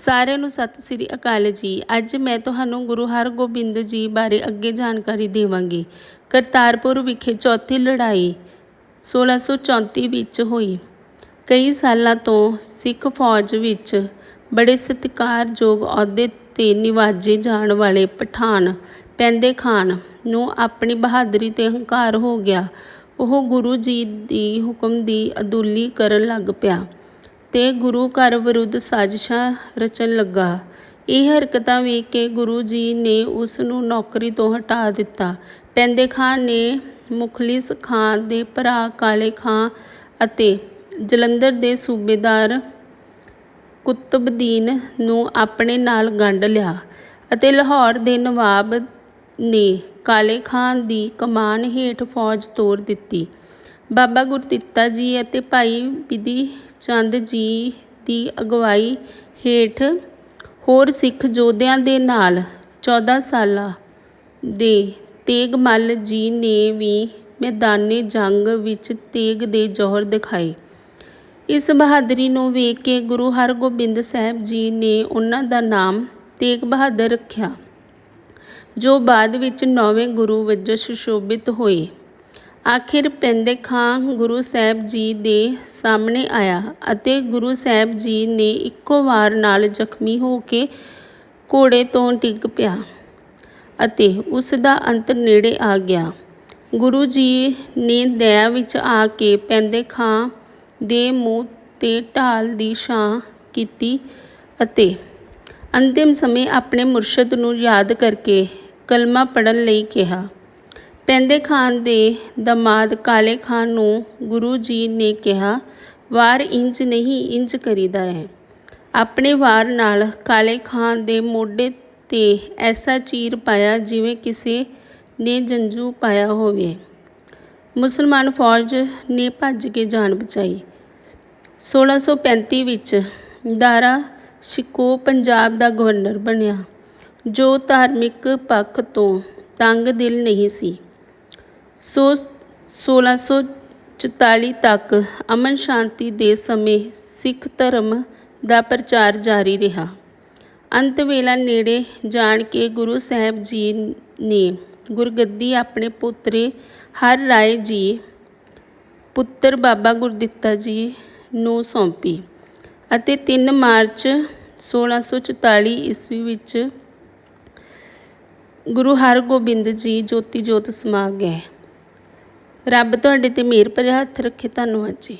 ਸਾਰਿਆਂ ਨੂੰ ਸਤਿ ਸ੍ਰੀ ਅਕਾਲ ਜੀ। ਅੱਜ ਮੈਂ ਤੁਹਾਨੂੰ ਗੁਰੂ ਹਰਗੋਬਿੰਦ ਜੀ ਬਾਰੇ ਅੱਗੇ ਜਾਣਕਾਰੀ ਦੇਵਾਂਗੀ। ਕਰਤਾਰਪੁਰ ਵਿਖੇ ਚੌਥੀ ਲੜਾਈ 1634 ਵਿੱਚ ਹੋਈ। ਕਈ ਸਾਲਾਂ ਤੋਂ ਸਿੱਖ ਫੌਜ ਵਿੱਚ ਬੜੇ ਸਤਿਕਾਰਯੋਗ ਅਹੁਦੇ ਤੇ ਨਿਵਾਜੇ ਜਾਣ ਵਾਲੇ ਪਠਾਨ ਪੈਂਦੇ ਖਾਨ ਨੂੰ ਆਪਣੀ ਬਹਾਦਰੀ ਤੇ ਹੰਕਾਰ ਹੋ ਗਿਆ। ਉਹ ਗੁਰੂ ਜੀ ਦੀ ਹੁਕਮ ਦੀ ਅਦੁੱਲੀ ਕਰਨ ਲੱਗ ਪਿਆ। ਤੇ ਗੁਰੂ ਘਰ ਵਿਰੁੱਧ ਸਾਜ਼ਿਸ਼ਾਂ ਰਚਣ ਲੱਗਾ। ਇਹ ਹਰਕਤਾਂ ਵੇਖ ਕੇ ਗੁਰੂ ਜੀ ਨੇ ਉਸ ਨੂੰ ਨੌਕਰੀ ਤੋਂ ਹਟਾ ਦਿੱਤਾ। ਪੈਂਦੇ ਖਾਂ ਨੇ ਮੁਖਲਿਸ ਖਾਂ ਦੇ ਭਰਾ ਕਾਲੇ ਖਾਂ ਅਤੇ ਜਲੰਧਰ ਦੇ ਸੂਬੇਦਾਰ ਕੁਤਬਦੀਨ ਨੂੰ ਆਪਣੇ ਨਾਲ ਗੰਢ ਲਿਆ ਅਤੇ ਲਾਹੌਰ ਦੇ ਨਵਾਬ ਨੇ ਕਾਲੇ ਖਾਂ ਦੀ ਕਮਾਨ ਹੇਠ ਫੌਜ ਤੋਰ ਦਿੱਤੀ। ਬਾਬਾ ਗੁਰਦਿੱਤਾ ਜੀ ਅਤੇ ਭਾਈ ਬਿਧੀ ਚੰਦ ਜੀ ਦੀ ਅਗਵਾਈ ਹੇਠ ਹੋਰ ਸਿੱਖ ਯੋਧਿਆਂ ਦੇ ਨਾਲ 14 ਸਾਲਾਂ ਦੇ ਤੇਗਮੱਲ ਜੀ ਨੇ ਵੀ ਮੈਦਾਨੇ ਜੰਗ ਵਿੱਚ ਤੇਗ ਦੇ ਜੌਹਰ ਦਿਖਾਏ। ਇਸ ਬਹਾਦਰੀ ਨੂੰ ਵੇਖ ਕੇ ਗੁਰੂ ਹਰਗੋਬਿੰਦ ਸਾਹਿਬ ਜੀ ਨੇ ਉਹਨਾਂ ਦਾ ਨਾਮ ਤੇਗ ਬਹਾਦਰ ਰੱਖਿਆ, ਜੋ ਬਾਅਦ ਵਿੱਚ ਨੌਵੇਂ ਗੁਰੂ ਵਜੋਂ ਸੁਸ਼ੋਭਿਤ ਹੋਏ। ਆਖਿਰ ਪੈਂਦੇ ਖਾਂ ਗੁਰੂ ਸਾਹਿਬ ਜੀ ਦੇ ਸਾਹਮਣੇ ਆਇਆ ਅਤੇ ਗੁਰੂ ਸਾਹਿਬ ਜੀ ਨੇ ਇੱਕੋ ਵਾਰ ਨਾਲ ਜ਼ਖਮੀ ਹੋ ਕੇ ਘੋੜੇ ਤੋਂ ਡਿੱਗ ਪਿਆ ਅਤੇ ਉਸ ਦਾ ਅੰਤ ਨੇੜੇ ਆ ਗਿਆ। ਗੁਰੂ ਜੀ ਨੇ ਦਇਆ ਵਿੱਚ ਆ ਕੇ ਪੈਂਦੇ ਖਾਂ ਦੇ ਮੂੰਹ ਤੇ ਢਾਲ ਦੀ ਛਾਂ ਕੀਤੀ ਅਤੇ ਅੰਤਿਮ ਸਮੇਂ ਆਪਣੇ ਮੁਰਸ਼ਦ ਨੂੰ ਯਾਦ ਕਰਕੇ ਕਲਮਾ ਪੜ੍ਹਨ ਲਈ ਕਿਹਾ। ਪੈਂਦੇ ਖਾਨ ਦੇ ਦਮਾਦ ਕਾਲੇ ਖਾਨ ਨੂੰ ਗੁਰੂ ਜੀ ਨੇ ਕਿਹਾ, ਵਾਰ ਇੰਜ ਨਹੀਂ, ਇੰਜ ਕਰੀਦਾ ਹੈ। ਆਪਣੇ ਵਾਰ ਨਾਲ ਕਾਲੇ ਖਾਨ ਦੇ ਮੋਢੇ ਤੇ ਐਸਾ ਚੀਰ ਪਾਇਆ ਜਿਵੇਂ ਕਿਸੇ ਨੇ ਜੰਜੂ ਪਾਇਆ ਹੋਵੇ। ਮੁਸਲਮਾਨ ਫੌਜ ਨੇ ਭੱਜ ਕੇ ਜਾਨ ਬਚਾਈ। 1635 ਵਿੱਚ ਦਾਰਾ ਸ਼ਿਕੋ ਪੰਜਾਬ ਦਾ ਗਵਰਨਰ ਬਣਿਆ, ਜੋ ਧਾਰਮਿਕ ਪੱਖ ਤੋਂ ਤੰਗ ਦਿਲ ਨਹੀਂ ਸੀ। ਸੋ 1644 ਤੱਕ ਅਮਨ ਸ਼ਾਂਤੀ ਦੇ ਸਮੇਂ ਸਿੱਖ ਧਰਮ ਦਾ ਪ੍ਰਚਾਰ ਜਾਰੀ ਰਿਹਾ। ਅੰਤ ਵੇਲਾ ਨੇੜੇ ਜਾਣ ਕੇ ਗੁਰੂ ਸਾਹਿਬ ਜੀ ਨੇ ਗੁਰਗੱਦੀ ਆਪਣੇ ਪੁੱਤਰੇ ਹਰ ਰਾਏ ਜੀ, ਪੁੱਤਰ ਬਾਬਾ ਗੁਰਦਿੱਤਾ ਜੀ ਨੂੰ ਸੌਂਪੀ ਅਤੇ 3 ਮਾਰਚ 1644 ਈਸਵੀ ਵਿੱਚ ਗੁਰੂ ਹਰਗੋਬਿੰਦ ਜੀ ਜੋਤੀ ਜੋਤ ਸਮਾ ਗਏ। ਰੱਬ ਤੁਹਾਡੇ ਤੇ ਮਿਹਰ ਭਰਿਆ ਹੱਥ ਰੱਖੇ ਧੰਨਵਾਦ ਜੀ।